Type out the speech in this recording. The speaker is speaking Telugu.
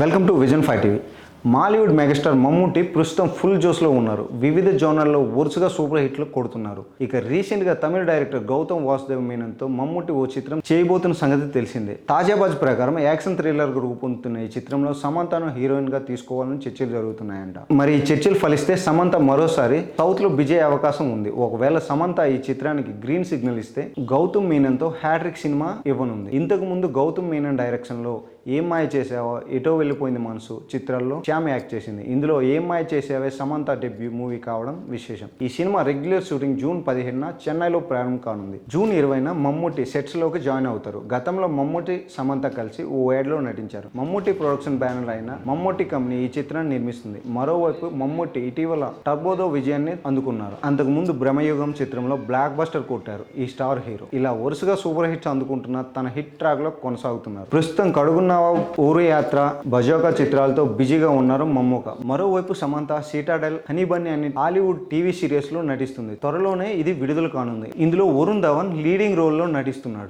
Welcome to Vision five TV. Mollywood megastar Mammootty ప్రస్తుతం ఫుల్ జోస్లో ఉన్నారు. వివిధ జోనర్లో వరుసగా సూపర్ హిట్లు కొడుతున్నారు. ఇక రీసెంట్గా తమిళ డైరెక్టర్ గౌతమ్ వాసుదేవ్ మీనంతో మమ్ముట్టి ఓ చిత్రం చేయబోతున్న సంగతి తెలిసిందే. తాజాబాజ్ ప్రకారం యాక్షన్ థ్రిల్లర్ రూపొందుతున్న ఈ చిత్రంలో సమంతను హీరోయిన్గా తీసుకోవాలని చర్చలు జరుగుతున్నాయంట. మరి ఈ చర్చలు ఫలిస్తే సమంత మరోసారి సౌత్లో బిజే అవకాశం ఉంది. ఒకవేళ సమంత ఈ చిత్రానికి గ్రీన్ సిగ్నల్ ఇస్తే గౌతమ్ మీనన్తో హ్యాట్రిక్ సినిమా ఇవ్వనుంది. ఇంతకు ముందు గౌతమ్ మీనన్ డైరెక్షన్లో ఏం మాయ చేసావో ఎటో వెళ్ళిపోయింది మనసు చిత్రాల్లో. శ్యామ్ యాక్ట్ చేసింది. ఇందులో ఏం మాయ చేసావే సమంత డెబ్యూ మూవీ కావడం విశేషం. ఈ సినిమా రెగ్యులర్ షూటింగ్ జూన్ పదిహేనున చెన్నైలో ప్రారంభం కానుంది. జూన్ ఇరవైన మమ్ముట్టి సెట్స్లోకి జాయిన్ అవుతారు. గతంలో మమ్ముటి సమంత కలిసి ఓ యాడ్లో నటించారు. మమ్ముటి ప్రొడక్షన్ బ్యానర్ అయిన మమ్ముటి కంపెనీ ఈ చిత్రాన్ని నిర్మిస్తుంది. మరోవైపు మమ్ముటి ఇటీవల టర్బోదో విజయాన్ని అందుకున్నారు. అంతకు ముందు బ్రహ్మయుగం చిత్రంలో బ్లాక్ బస్టర్ కొట్టారు. ఈ స్టార్ హీరో. ఇలా వరుసగా సూపర్ హిట్స్ అందుకుంటున్న తన హిట్ ట్రాక్లో కొనసాగుతున్నారు. ప్రస్తుతం కడుగున్న ఊరు యాత్ర బజోకా చిత్రాలతో బిజీగా ఉన్నారు మమ్మూక. మరోవైపు సమంత సీటాడెల్ హనీబన్నీ అనే హాలీవుడ్ టీవీ సిరీస్లో నటిస్తుంది. త్వరలోనే ఇది విడుదల కానుంది. ఇందులో వరుణ్ ధవన్ లీడింగ్ రోల్లో నటిస్తున్నాడు.